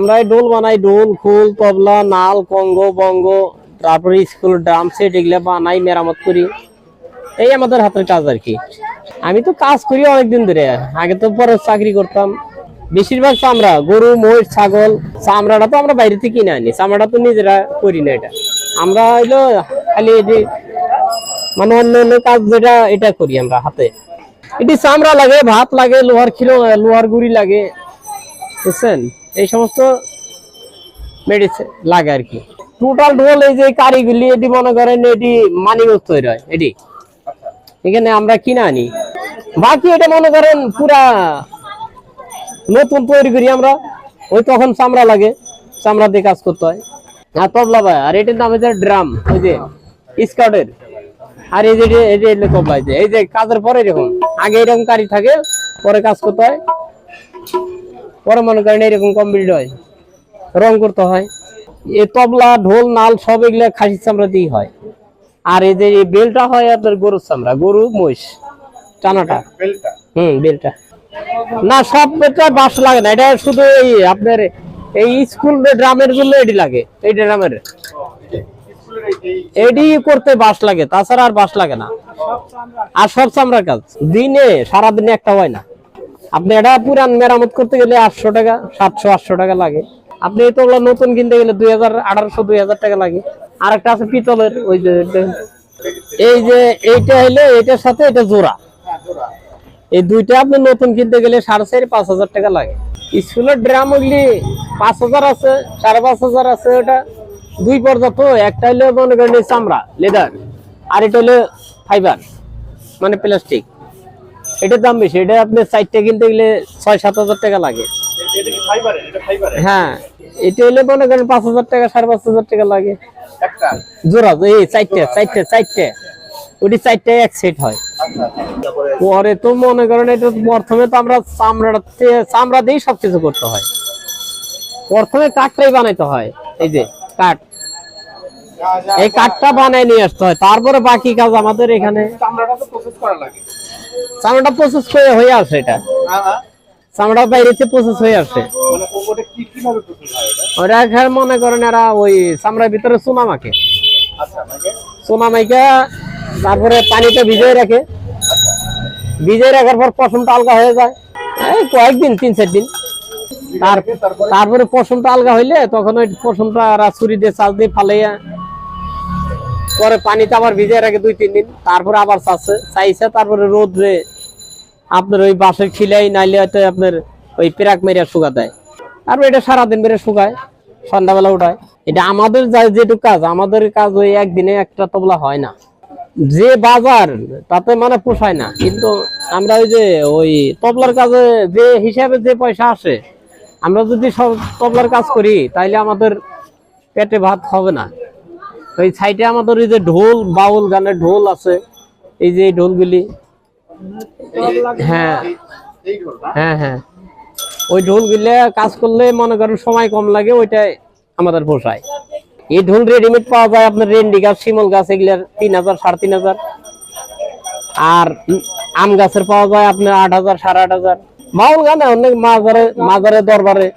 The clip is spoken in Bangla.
আমরা ডোল বানাই ডোল খুল, তবলা, নাল, কঙ্গ, বঙ্গ, তারপরে স্কুল, ড্রাম সেট এগুলা বানাই, মেরামত করি। এই আমাদের হাতের কাজ আর কি। আমি তো কাজ করি অনেকদিন ধরে। আগে তো পরে চাকরি করতাম। বেশিরভাগ চামড়া গরু, মহিষ, ছাগল, চামড়াটা তো আমরা বাইরে থেকে কিনে আনি। চামড়াটা তো নিজেরা করি না এটা। আমরা হইল খালি এটি মানে অন্য অন্য কাজ যেটা, এটা করি আমরা হাতে। এটি চামড়া লাগে, ভাত লাগে, লোহার খিলো, লোহার গুড়ি লাগে। বুঝছেন? এই সমস্ত মেডিসিন লাগে আর কি। টোটাল ঢোল এই যে কারিগুলি এটি মনে করেন এটি মানিগঞ্জ তৈরি হয় এটি। এখানে আমরা কিনে আনি? বাকি এটা মনে করেন পুরা নতুন তৈরি করি আমরা। ওই তখন চামড়া লাগে, চামড়া দিয়ে কাজ করতে হয়। আর তবলা ভাই, আর এটার নাম হচ্ছে ড্রাম, ওই যে স্কাউটের। আর এই যে এই যে তবলা এই যে কাজের পরে এরকম। আগে এরকম কারি থাকে, পরে কাজ করতে হয়। পরে মনে করেন এরকম কমপ্লিট হয়। রং করতে হয়। এ তবলা ঢোল নাল সব এগুলো খাসির চামড়া দিয়ে হয়। আর এই যে বেলটা হয় আপনার গরুর চামড়া গরু মহিষ টানাটা হুম বেলটা। না সব এটা বাঁশ লাগে না এটা শুধু এই আপনার এই স্কুল ড্রামের জন্য এটি লাগে এই ড্রামের। এডি করতে বাঁশ লাগে তাছাড়া আর বাঁশ লাগে না। আর সব চামড়ার কাজ। দিনে সারাদিনে একটা হয় না। আপনি এটা পুরান মেরামত করতে গেলে আটশো টাকা, সাতশো, আটশো টাকা লাগে। আপনি এই তোলা নতুন কিনতে গেলে দুই হাজার, আঠারোশো, দুই হাজার টাকা লাগে। আর একটা আছে পিতলের, ওই যে এই যে এইটা হইলে এটার সাথে এটা জোড়া। এই দুইটা আপনি নতুন কিনতে গেলে সাড়ে চারি, পাঁচ হাজার টাকা লাগে। স্কুলের ড্রাম ওগুলি পাঁচ হাজার আছে, সাড়ে পাঁচ হাজার আছে ওটা। দুই পর্যাপ্ত, একটা হলো মনে করেন চামড়া, লেদার। আর এটা হলো ফাইবার মানে প্লাস্টিক। এটার দাম বেশি এটা আপনি চারটে কিনতে গেলে ছয় সাত হাজার টাকা লাগে। হ্যাঁ এটা হলে মনে করেন পাঁচ হাজার টাকা সাড়ে পাঁচ হাজার টাকা লাগে। জোড়া এই চারটে চারটে চারটে। ওটি চারটে এক সেট হয়। আচ্ছা তারপরে? পরে তো মনে করেন এটা প্রথমে তো আমরা চামড়াতে চামড়া দিয়েই সবকিছু করতে হয়। প্রথমে কাঠটাই বানাইতে হয় এই যে কাঠ। এই কাঠটা বানাই নিয়ে আসতে হয় তারপরে বাকি কাজ আমাদের এখানে। চামড়াটা তো প্রসেস করা লাগে। চামড়াটা প্রসেস করে হয়ে আসে এটা। না না চামড়া বাইরেতে প্রসেস হয়ে আসে মানে হয় ওরা এখানে মনে করেন এরা ওই চামড়ার ভিতরে চুনা মাখে। আচ্ছা মানে চুনা মাইকা তারপরে পানিতে ভিজিয়ে রাখে। ভিজিয়ে রাখার পর পশমটা আলগা হয়ে যায়। এই কয়েকদিন তিন চার দিন। তার তারপরে? তারপরে পশমটা আলগা হইলে তখন ওই পশমটা আর ছুরি দিয়ে চাষ দিয়ে ফালাইয়া পরে পানিতে আবার ভিজিয়ে রাখে দুই, তিন দিন। তারপরে আবার চাষে। চাইছে তারপরে রোদ্রে আপনার ওই বাঁশের খিলাই, নাইলে হয়তো আপনার ওই পেরাক মেরিয়া শুকা দেয়। তারপর এটা সারাদিন বেড়ে শুকায়, সন্ধ্যাবেলা উঠায়। এটা আমাদের যেটুকু কাজ, আমাদের কাজ ওই একদিনে একটা তবলা হয় না। যে বাজার, তাতে মানে পোষায় না। কিন্তু আমরা ওই যে ওই তবলার কাজে যে হিসাবে যে পয়সা আসে, আমরা যদি সব তবলার কাজ করি, তাইলে আমাদের পেটে ভাত হবে না। ওই সাইডে আমাদের ওই যে ঢোল, বাউল গানের ঢোল আছে। এই যে এই ঢোলগুলি। হ্যাঁ। হ্যাঁ হ্যাঁ। ওই ঢোল গুলে কাজ করলে মনে করেন সময় কম লাগে, ওইটাই আমাদের পোষায়। এই ঢোল রেডিমেড পাওয়া যায় আপনার রেন্ডি গাছ, শিমল গাছ, এগুলার তিন হাজার, সাড়ে তিন হাজার। আর আম গাছের পাওয়া যায় আপনার আট হাজার, সাড়ে আট হাজার। বাউল গানে অনেক মাজারে মাজারে দরবারে।